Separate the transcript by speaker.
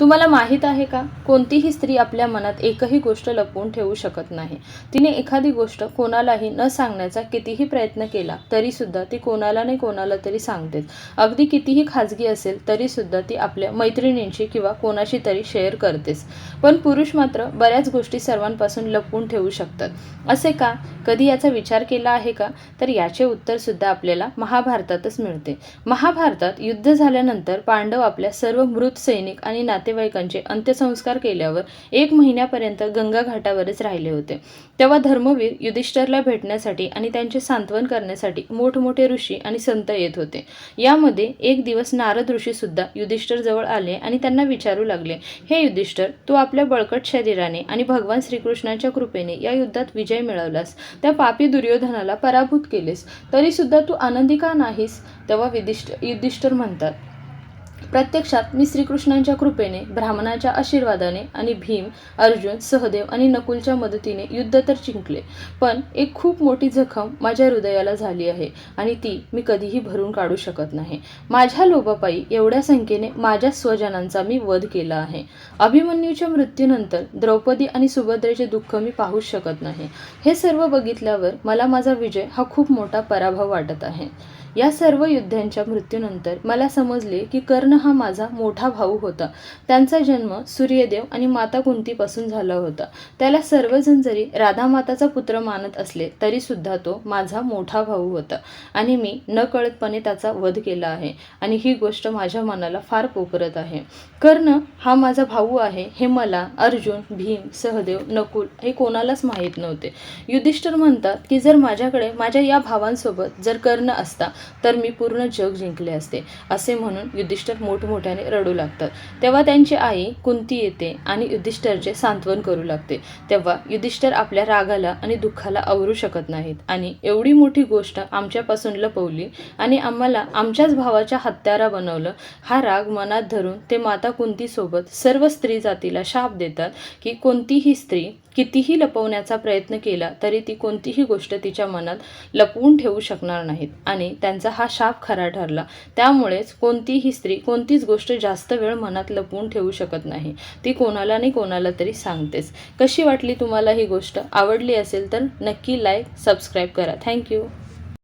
Speaker 1: तुम्हाला माहीत आहे का? कोणतीही स्त्री आपल्या मनात एकही गोष्ट लपवून ठेवू शकत नाही. तिने एखादी गोष्ट कोणालाही न सांगण्याचा कितीही प्रयत्न केला तरी सुद्धा ती कोणाला नाही कोणाला तरी सांगतेच. अगदी कितीही खाजगी असेल तरी सुद्धा ती आपल्या मैत्रिणींशी किंवा कोणाशी तरी शेअर करतेच. पण पुरुष मात्र बऱ्याच गोष्टी सर्वांपासून लपवून ठेवू शकतात. असे का? कधी याचा विचार केला आहे का? तर याचे उत्तर सुद्धा आपल्याला महाभारतातच मिळते. महाभारतात युद्ध झाल्यानंतर पांडव आपल्या सर्व मृत सैनिक आणि नातेवाईकांचे अंत्यसंस्कार केल्यावर एक महिन्यापर्यंत गंगा घाटावरच राहिले होते. तेव्हा धर्मवीर युधिष्ठरला भेटण्यासाठी आणि त्यांचे सांत्वन करण्यासाठी मोठमोठे ऋषी आणि संत येत होते. यामध्ये एक दिवस नारद ऋषी सुद्धा युधिष्ठर जवळ आले आणि त्यांना विचारू लागले हे युधिष्ठर तू आपल्या बळकट शरीराने आणि भगवान श्रीकृष्णाच्या कृपेने या युद्धात विजय मिळवलास. त्या पापी दुर्योधनाला पराभूत केलेस. तरी सुद्धा तू आनंदी का नाहीस? तेव्हा विधिष्ठ युधिष्ठर म्हणतात प्रत्यक्षात मी श्रीकृष्णांच्या कृपेने ब्राह्मणाच्या आशीर्वादाने आणि भीम अर्जुन सहदेव आणि नकुलच्या मदतीने युद्ध तर जिंकले पण एक खूप मोठी जखम माझ्या हृदयाला झाली आहे आणि ती मी कधीही भरून काढू शकत नाही. माझ्या लोभापायी एवढ्या संख्येने माझ्या स्वजनांचा मी वध केला आहे. अभिमन्यूच्या मृत्यूनंतर द्रौपदी आणि सुभद्रेचे दुःख मी पाहूच शकत नाही. हे सर्व बघितल्यावर मला माझा विजय हा खूप मोठा पराभव वाटत आहे. या सर्व युद्धांच्या मृत्यूनंतर मला समजले की कर्ण हा माझा मोठा भाऊ होता. त्यांचा जन्म सूर्यदेव आणि माता कुंतीपासून झाला होता. त्याला सर्वजण जरी राधामाताचा पुत्र मानत असले तरीसुद्धा तो माझा मोठा भाऊ होता आणि मी नकळतपणे त्याचा वध केला आहे आणि ही गोष्ट माझ्या मनाला फार पोखरत आहे. कर्ण हा माझा भाऊ आहे हे मला अर्जुन भीम सहदेव नकुल हे कोणालाच माहीत नव्हते. युधिष्ठिर म्हणतात की जर माझ्याकडे माझ्या या भावांसोबत जर कर्ण असता तर मी पूर्ण जग जिंकले असते असे म्हणून युधिष्ठिर मोठमोठ्याने रडू लागतात. तेव्हा त्यांची आई कुंती येते आणि युधिष्ठिरचे सांत्वन करू लागते. तेव्हा युधिष्ठिर आपल्या रागाला आणि दुःखाला आवरू शकत नाहीत आणि एवढी मोठी गोष्ट आमच्यापासून लपवली आणि आम्हाला आमच्याच भावाच्या हत्यारा बनवलं. हा राग मनात धरून ते माता कुंतीसोबत सर्व स्त्री जातीला शाप देतात की कोणतीही स्त्री कितीही लपवण्याचा प्रयत्न केला तरी ती कोणतीही गोष्ट तिच्या मनात लपवून ठेवू शकणार नाहीत. आणि त्यांचा हा शाप खरा ठरला. त्यामुळेच कोणतीही स्त्री कोणतीच गोष्ट जास्त वेळ मनात लपवून ठेवू शकत नाही. ती कोणाला नाही कोणाला तरी सांगतेच. कशी वाटली तुम्हाला ही गोष्ट? आवडली असेल तर नक्की लाईक सबस्क्राईब करा. थँक्यू